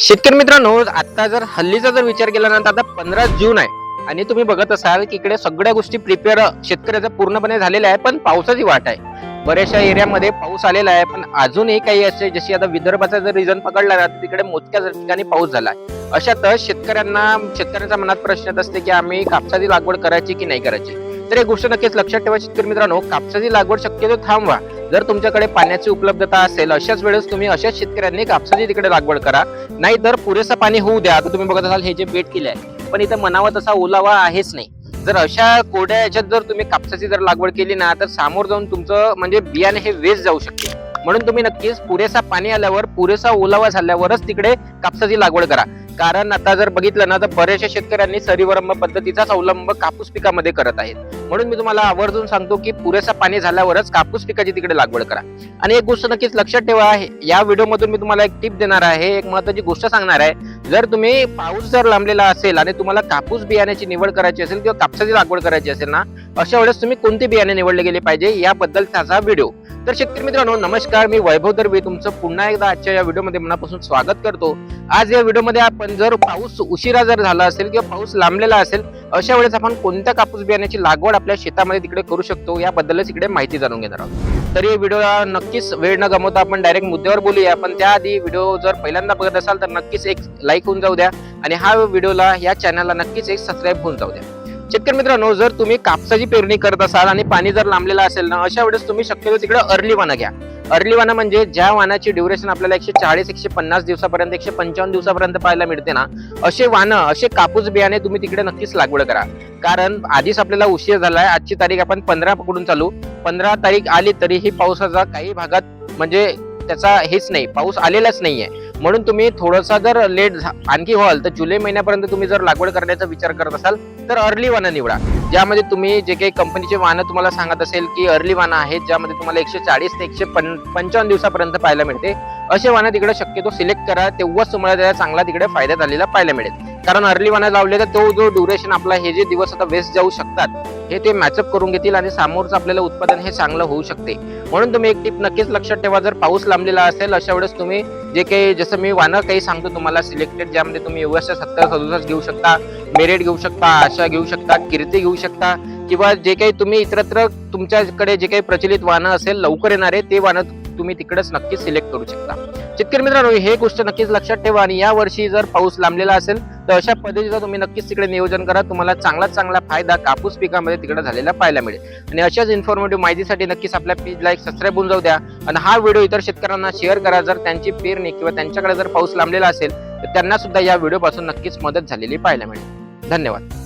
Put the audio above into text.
शेतकरी मित्रांनो आता जर हल्लीचा जर विचार केला ना तर आता पंधरा जून आहे. आणि तुम्ही बघत असाल की इकडे सगळ्या गोष्टी प्रिपेअर शेतकऱ्याचं पूर्णपणे झालेल्या आहे पण पावसाची वाट आहे. बऱ्याचशा एरियामध्ये पाऊस आलेला आहे पण अजूनही काही असे जशी आता विदर्भाचा जर रिझन पकडला ना तर तिकडे मोजक्या ठिकाणी पाऊस झाला आहे. अशातच शेतकऱ्यांना शेतकऱ्यांच्या मनात प्रश्न येत असते की आम्ही कापसाची लागवड करायची की नाही करायची? तर एक गोष्ट नक्कीच लक्षात ठेवा शेतकरी मित्रांनो कापसाची लागवड शक्यतो थांबवा. जर तुमच्याकडे पाण्याची उपलब्धता असेल अशाच वेळेस तुम्ही अशाच शेतकऱ्यांनी कापसाची तिकडे लागवड करा. नाही तर पुरेसा पाणी होऊ द्या आता तुम्ही बघत असाल हे जे बेट केले आहे पण इथं मनावा तसा ओलावा आहेच नाही. जर अशा कोरड्या याच्यात जर तुम्ही कापसाची जर लागवड केली ना तर सामोर जाऊन तुमचं म्हणजे बियाणे हे वेस्ट जाऊ शकते. म्हणून तुम्ही नक्कीच पुरेसा पाणी आल्यावर पुरेसा ओलावा झाल्यावरच तिकडे कापसाची लागवड करा. कारण आता जर बघितलं ना तर बऱ्याचशा शेतकऱ्यांनी सरीवरंब पद्धतीचाच अवलंब कापूस पिकामध्ये करत आहेत. म्हणून मी तुम्हाला आवर्जून सांगतो की पुरेसा पाणी झाल्यावरच कापूस पिकाची तिकडे लागवड करा. आणि एक गोष्ट नक्कीच लक्षात ठेवा आहे या व्हिडिओमधून मी तुम्हाला एक टिप देणार आहे एक महत्वाची गोष्ट सांगणार आहे. जर तुम्ही पाऊस जर लांबलेला असेल आणि तुम्हाला कापूस बियाण्याची निवड करायची असेल किंवा कापसाची लागवड करायची असेल ना अशा वेळेस तुम्ही कोणते बियाणे निवडले गेले पाहिजे याबद्दल त्याचा व्हिडिओ. तर शेतकरी मित्रांनो नमस्कार. मी वैभव दर्वे. तुमचं पुन्हा एकदा आजच्या या व्हिडिओमध्ये मनापासून स्वागत करतो. आज या व्हिडिओमध्ये आपण जर पाऊस उशिरा जर झाला असेल किंवा पाऊस लांबलेला असेल अशा वेळेस आपण कोणत्या कापूस बियाण्याची लागवड आपल्या शेतामध्ये तिकडे करू शकतो याबद्दलच इकडे माहिती जाणून घेणार आहोत. तर या व्हिडिओला नक्कीच वेळ न गमवता आपण डायरेक्ट मुद्द्यावर बोलूया. पण त्याआधी व्हिडिओ जर पहिल्यांदा बघत असाल तर नक्कीच एक लाईक होऊन जाऊ द्या. आणि हा व्हिडिओला या चॅनलला नक्कीच एक सबस्क्राईब होऊन जाऊ द्या. शेतकरी मित्रांनो जर तुम्ही कापसाची पेरणी करत असाल आणि पाणी जर लांबलेलं असेल ना अशा वेळेस तुम्ही शक्यतो तिकडे अर्ली वाना घ्या. अर्ली वाना म्हणजे ज्या वानाची ड्युरेशन आपल्याला एकशे चाळीस एकशे पन्नास दिवसापर्यंत एकशे पंचावन्न दिवसापर्यंत पाहायला मिळते ना असे वानं असे कापूस बियाणे तुम्ही तिकडे नक्कीच लागवड करा. कारण आधीच आपल्याला उशीर झालाय आजची तारीख आपण पंधरा पकडून चालू. पंधरा तारीख आली तरीही पावसाचा काही भागात म्हणजे त्याचा हेच नाही पाऊस आलेलाच नाहीये. म्हणून तुम्ही थोडासा जर लेट आणखी व्हाल तर जुलै महिन्यापर्यंत तुम्ही जर लागवड करण्याचा विचार करत असाल तर अर्ली वाना निवडा. ज्यामध्ये तुम्ही जे काही कंपनीचे वाहनं तुम्हाला सांगत असेल की अर्ली वाहनं आहेत ज्यामध्ये तुम्हाला एकशे चाळीस ते एकशे पं पंचावन्न दिवसापर्यंत पाहायला मिळते असे वाहनं तिकडे शक्यतो सिलेक्ट करा तेव्हाच तुम्हाला त्याला चांगला तिकडे फायदा झालेला पाहायला मिळेल. कारण अर्ली वाहनं लावले तर तो जो ड्युरेशन आपला हे जे दिवस आता वेस्ट जाऊ शकतात हे ते मॅचअप करून घेतील आणि समोरचं आपल्याला उत्पादन हे चांगलं होऊ शकते. म्हणून तुम्ही एक टिप नक्कीच लक्षात ठेवा जर पाऊस लांबलेला असेल अशा वेळेस तुम्ही जे काही जसं मी वानं काही सांगतो तुम्हाला सिलेक्टेड ज्यामध्ये तुम्ही एवढ्याशा सत्तर सदुसष्ट घेऊ शकता मेरिट घेऊ शकता आशा घेऊ शकता कीर्ती घेऊ शकता किंवा जे काही तुम्ही इतरत्र तुमच्याकडे जे काही प्रचलित वाहनं असेल लवकर येणारे ते वाहनं तुम्ही तिकडेच नक्कीच सिलेक्ट करू शकता. शेतकरी मित्रांनो हे गोष्ट नक्कीच लक्षात ठेवा आणि या वर्षी जर पाऊस लांबलेला असेल तर अशा पद्धतीचं तुम्ही नक्कीच तिकडे नियोजन करा. तुम्हाला चांगला चांगला फायदा कापूस पिकामध्ये तिकडे झालेला पाहायला मिळेल. आणि अशाच इन्फॉर्मेटिव्ह माहितीसाठी नक्कीच आपल्या पेजला एक सबस्क्राईब होऊन जाऊ द्या. आणि हा व्हिडिओ इतर शेतकऱ्यांना शेअर करा. जर त्यांची पेरणी किंवा त्यांच्याकडे जर पाऊस लांबलेला असेल तर त्यांना सुद्धा या व्हिडिओपासून नक्कीच मदत झालेली पाहायला मिळेल. धन्यवाद.